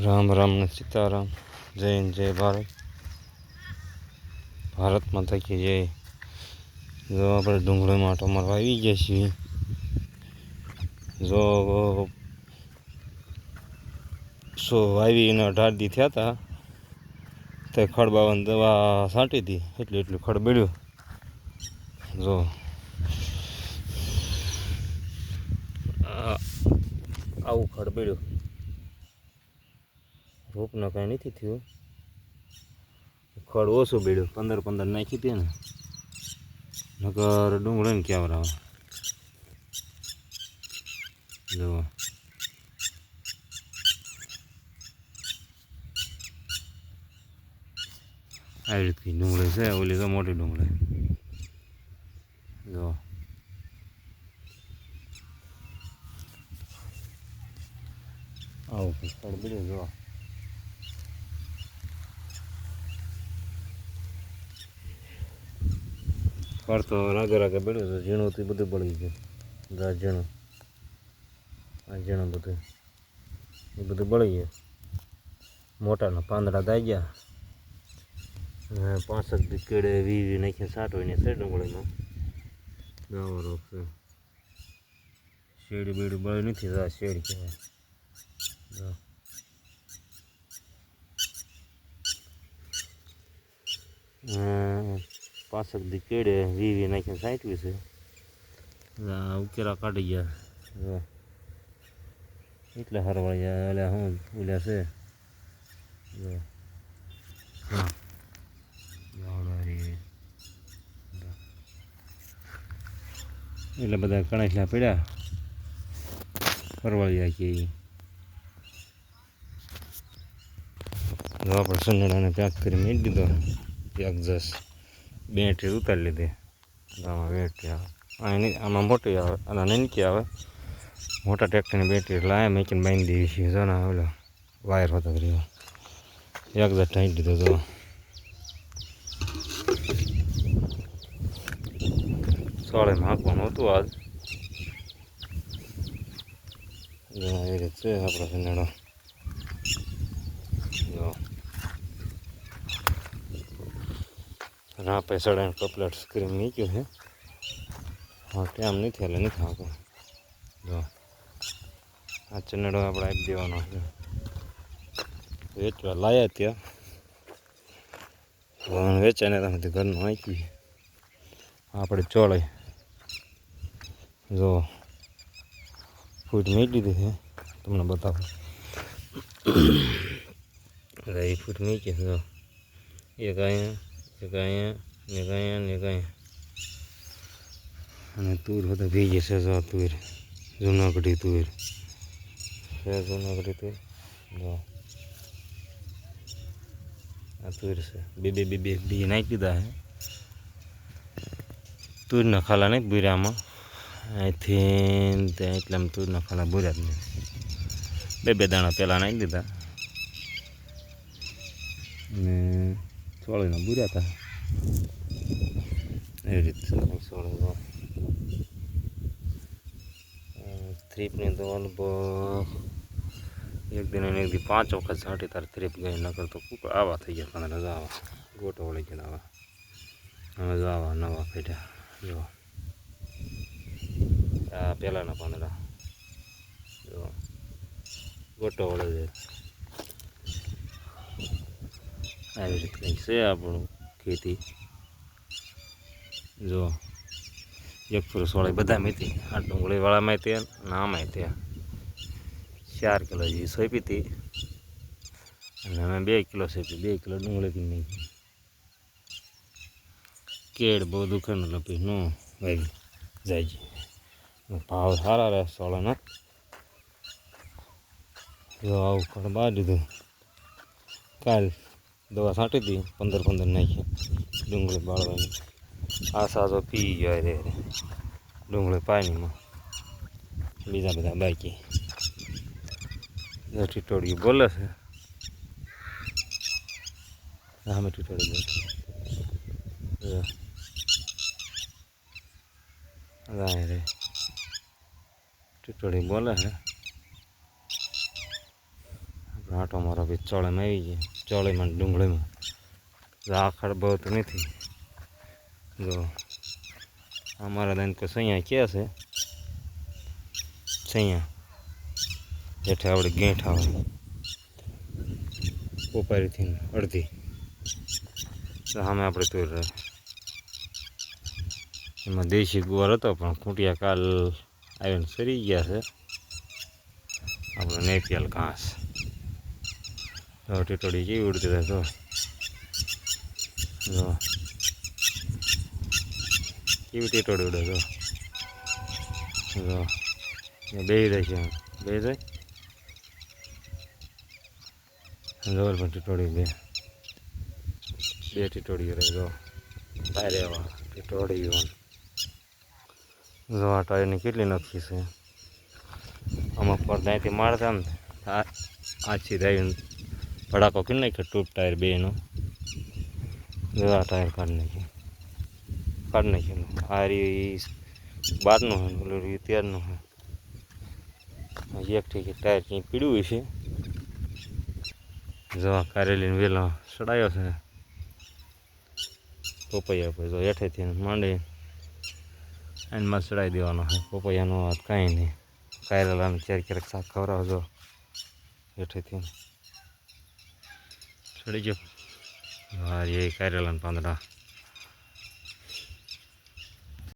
રામ રામ ને સીતારામ. જય જય ભારત. ભારત માતા કે જય. જો આપણે ડુંગળીમાં આટો મારવા આવી ગયા છીએ. જો સો આવીને અઢાર દી થયા હતા તે ખડબાવાની દવા છાંટી હતી એટલે એટલું ખડ બળ્યું. જો. આવું ખડ રોપનો કાંઈ નથી થયું. ખડ ઓછું બેડ્યું પંદર પંદર નાખી દે ને. નકર ડુંગળીને ક્યાં આવે જુઓ. આવી ડુંગળી છે, ઓલી તો મોટી ડુંગળી. જો આવું ખડ બેડ્યું જો ખડ તો રાગે રાગે બેડ્યું છે ઝીણુંથી બધું બળી ગયું. જા ઝીણું. આ ઝીણું બધું, એ બધું બળી ગયું. મોટાના પાંદડા દાઈ ગયા. પાંસઠ દી કેળે વી વી નાખીને સાટ હોય ને છે ડુંગળીમાં. દવા શેડી બેડી બળી નથી આ શેડ કહેવાય. જો. અમ પાસઠ દી કેળે વી વી નાખીને સાંઠવી છે. ઉકેરા કાઢી ગયા. એટલા હરવાઈ ગયા એટલે હું ઓલ્યા છે. એટલે બધા કણેસલા પડ્યા. ઈ. જો આપણે સનેડાને પેક કરી મેળ દીધો. પેક જસ. બેટરી ઉતારી લીધી. આમાં બેટરી આવે. આની આમાં મોટી આવે, આના નાનકી આવે. મોટા ટ્રેક્ટરની બેટરી આ મેકીને બાંધી દેવી છે. જો ને ઓલો વાયર હતો રહ્યો. એક જસ ટાંકી દીધો તો. સોળે હાંકવાનું હતું આજ. એ રીતે આપણો સનેડો જો. રાપે સડાને કપલેટ સ્ક્રીન મૂક્યું છે હા ટાઈમ નથી એટલે નથી હાંકવું જો આ ચનેડો આપણે આપી દેવાનો છે વેચવા લાયા ત્યાં વણ વેચાને તમે ઘરનું આંક્યું આપણે ચોળે જો ફૂટ મેકી દીધી છે તમને બતાવું એ ફૂટ મૂકી જો એક અહીંયા એક અહીંયા એક અહીંયા ને એક અહીંયા અને તુર બધા ભીજી છે જો તુર, જૂનાગઢી તુર. છે જૂનાગઢી તુર? જો. આ તુર છે. બે બે બે બે, બી નાખી દીધા છે. તુરના ખાલા નહીં બુરામાં અહીંથી ત્યાં એટલામાં તુરના ખાલા બુર્યા જ નહીં. બે બે દાણા પહેલાં નાખી દીધા. ને સોળીના બુર્યા હતા એવી રીતે સોળી થ્રીપની તો લગભગ એક દિન એક દી પાંચ વખત છાંટી તારે થ્રીપ ગઈ નકર તો કુક આવા થઈ ગયા પંદર હજાર આવા ગોટો વળી ગયા આવા હવે જો આવા નવા પેઢ્યા જો આ પહેલાંના પાંદડા જો ગોટો વળે છે આવી રીતે કંઈક છે આપણું ખેતી. જો, એક ફૂલ સોળે બધા મેથી આ ડુંગળીવાળામાં તે અને આમાંય તે. ચાર કિલો જેવી સોંપી હતી. અને અમે બે કિલો સોંપી, બે કિલો ડુંગળી નાખી કેળ બહુ દુખે ને લપી, નો વાગી જાય ભાવ સારા રહે સોળાના. જો આવું કણ બહાર દીધું કાલ દવા છાંટી હતી પંદર પંદર નાખી. ડુંગળી બાળવાની. આ સાજો પી ગયો રે ડુંગળી પાણીમાં. બીજા બધા બાકી. ટીટોળિયું બોલે છે. સામે ટીટોળી રાય રે. ટીટોળી બોલે છે. આટો મારો બી ચોળીમાં આવી ગયા. ચોળીમાં ડુંગળીમાં. રાખડ બહુ તો નથી. જો, અમારા દાન તો સૈયા ક્યાં છે? સૈયા. જેઠે આપણે ગેંઠ આવે. ઉપાડીથી અડધી. સામે આપણે તોર એમાં દેશી ગુવાર હતો, પણ ખૂંટિયા કાલ આવીને સરી ગયા છે. આપણે નેપિયાલ ઘાસ. તો. જો. કેવી ટીટોડી ઉડે તો. બે જાય છે બે જાય જોર પણ ટીટોડી બે બે ટીટોડી રહે, જો. તારે ટીટોડી ટીટોડી જો, આ ટાયરની કેટલી નક્કી છે. આમાં પર ત્યાંથી મારતા ને, આ આછી થાય ભડાકો કરી નાખ્યો? ટૂપ ટાયર બેનો આ ટાયર કાઢી નાખ્યો. કાઢી નાખ્યો આ રી બહારનું હોય ઓલું રી ત્યારનું હોય એક ઠીક ટાયર ક્યાંય પીડ્યું છે જવા કારેલીને વેલો ચડાયો છે. પોપૈયા પછી જો હેઠેથી માંડી. એનમાં ચડાવી દેવાનો હોય પોપૈયાનો વાત કાંઈ નહીં. કારેલાને ક્યારેક ક્યારેક શાક ખવડાવજો. હેઠેથી ચડી ગયો હા એ કારેલાના પાંદડા